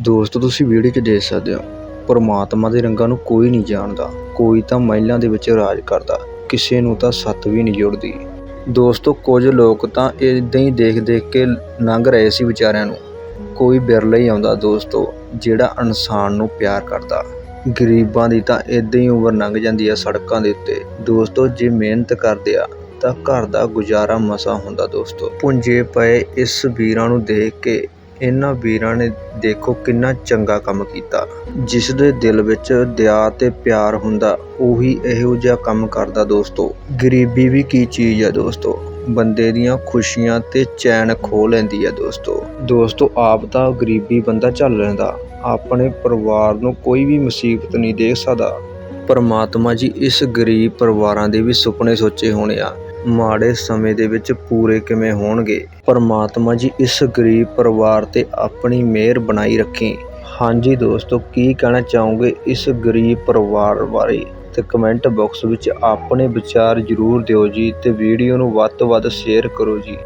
ਦੋਸਤੋ, ਤੁਸੀਂ ਵੀਡੀਓ 'ਚ ਦੇਖ ਸਕਦੇ ਹੋ। ਪਰਮਾਤਮਾ ਦੇ ਰੰਗਾਂ ਨੂੰ ਕੋਈ ਨਹੀਂ ਜਾਣਦਾ। ਕੋਈ ਤਾਂ ਮਹਿਲਾਂ ਦੇ ਵਿੱਚ ਰਾਜ ਕਰਦਾ। ਕਿਸੇ ਨੂੰ ਤਾਂ ਸੱਤ ਵੀ ਨਹੀਂ ਜੁੜਦੀ। ਦੋਸਤੋ, ਕੁਝ ਲੋਕ ਤਾਂ ਇਦਾਂ ਹੀ ਦੇਖ ਦੇਖ ਕੇ ਲੰਘ ਰਹੇ ਸੀ ਵਿਚਾਰਿਆਂ ਨੂੰ। ਕੋਈ ਬਿਰਲਾ ਹੀ ਆਉਂਦਾ ਦੋਸਤੋ, ਜਿਹੜਾ ਇਨਸਾਨ ਨੂੰ ਪਿਆਰ ਕਰਦਾ। ਗਰੀਬਾਂ ਦੀ ਤਾਂ ਇਦਾਂ ਹੀ ਉਮਰ ਲੰਘ ਜਾਂਦੀ ਆ ਸੜਕਾਂ ਦੇ ਉੱਤੇ। ਦੋਸਤੋ, ਜੇ ਮਿਹਨਤ ਕਰਦੇ ਆ, ਤਾਂ ਘਰ ਦਾ ਗੁਜ਼ਾਰਾ ਮਸਾ ਹੁੰਦਾ ਦੋਸਤੋ। ਪੁੰਜੇ ਪਏ ਇਸ ਵੀਰਾਂ ਨੂੰ ਦੇਖ ਕੇ ਇਹਨਾਂ ਵੀਰਾਂ ਨੇ ਦੇਖੋ ਕਿੰਨਾ ਚੰਗਾ ਕੰਮ ਕੀਤਾ। ਜਿਸ ਦੇ ਦਿਲ ਵਿੱਚ ਦਇਆ ਅਤੇ ਪਿਆਰ ਹੁੰਦਾ, ਉਹੀ ਇਹੋ ਜਿਹਾ ਕੰਮ ਕਰਦਾ ਦੋਸਤੋ। ਗਰੀਬੀ ਵੀ ਕੀ ਚੀਜ਼ ਆ ਦੋਸਤੋ? ਬੰਦੇ ਦੀਆਂ ਖੁਸ਼ੀਆਂ ਤੇ ਚੈਨ ਖੋਹ ਲੈਂਦੀ ਹੈ ਦੋਸਤੋ। ਦੋਸਤੋ, ਆਪ ਤਾਂ ਗਰੀਬੀ ਬੰਦਾ ਝੱਲ ਲੈਂਦਾ। ਆਪਣੇ ਪਰਿਵਾਰ ਨੂੰ ਕੋਈ ਵੀ ਮੁਸੀਬਤ ਨਹੀਂ ਦੇ ਸਕਦਾ। ਪਰਮਾਤਮਾ ਜੀ ਇਸ ਗਰੀਬ ਪਰਿਵਾਰਾਂ ਦੇ ਵੀ ਸੁਪਨੇ ਸੋਚੇ ਹੋਣੇ ਆ। ਮਾੜੇ ਸਮੇਂ ਦੇ ਵਿੱਚ ਪੂਰੇ ਕਿਵੇਂ ਹੋਣਗੇ? ਪਰਮਾਤਮਾ ਜੀ, ਇਸ ਗਰੀਬ ਪਰਿਵਾਰ ਤੇ ਆਪਣੀ ਮਿਹਰ ਬਣਾਈ ਰੱਖੇ। ਹਾਂਜੀ ਦੋਸਤੋ, ਕੀ ਕਹਿਣਾ ਚਾਹੋਗੇ ਇਸ ਗਰੀਬ ਪਰਿਵਾਰ ਬਾਰੇ? ਤੇ ਕਮੈਂਟ ਬਾਕਸ ਵਿੱਚ ਆਪਣੇ ਵਿਚਾਰ ਜ਼ਰੂਰ ਦਿਓ ਜੀ ਤੇ ਵੀਡੀਓ ਨੂੰ ਵੱਧ ਤੋਂ ਵੱਧ ਸ਼ੇਅਰ ਕਰੋ ਜੀ।